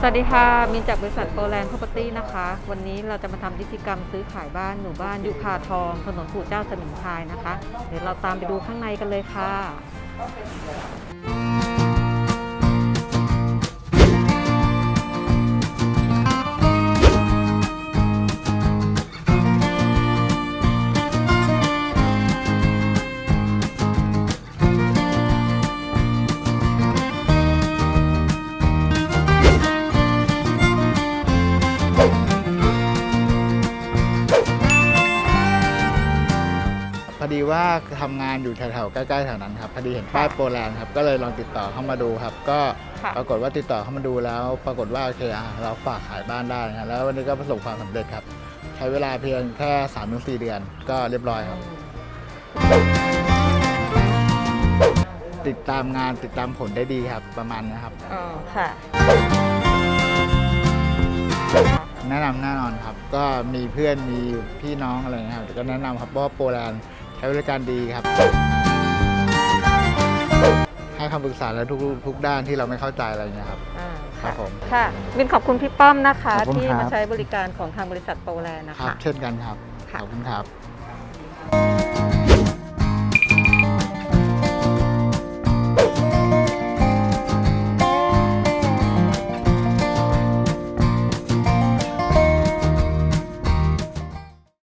สวัสดีค่ะ มินจากบริษัทโปแลนด์ Property นะคะ วันนี้เราจะมาทำกิจกรรมซื้อขายบ้านหมู่บ้านยุคาทอง ถนนปู่เจ้าสมิงพรายนะคะ เดี๋ยวเราตามไปดูข้างในกันเลยค่ะ พอดีว่าทำงานอยู่แถวๆใกล้ๆแถวนั้นครับพอดีเห็นป้ายโปรแลนด์ครับก็เลยลองติดต่อเข้ามาดูครับ ก็ค่ะปรากฏว่าติดต่อเข้ามาดูแล้ว ปรากฏว่าโอเคอะเราฝากขายบ้านได้นะแล้ววันนี้ก็ประสบความสำเร็จครับ ใช้เวลาเพียงแค่3าถึงสเดือน ก็เรียบร้อยครับ ติดตามงานติดตามผลได้ดีครับประมาณนี้ครับ อ๋อค่ะ แนะนำแน่นอนครับ ก็มีเพื่อนมีพี่น้องอะไรเงี้ยครับก็แนะนำครับเพราะว่าโปรแลนด์ ใช้บริการดีครับ ให้คำปรึกษาและทุกทุกด้านที่เราไม่เข้าใจอะไรเงี้ยครับ อ่าครับผม ค่ะมินขอบคุณพี่ป้อมนะคะ ขอบคุณที่ครับ มาใช้บริการของทางบริษัทโปรแลนด์นะครัคะ บ เช่นกันครับค่ะขอบคุณครับ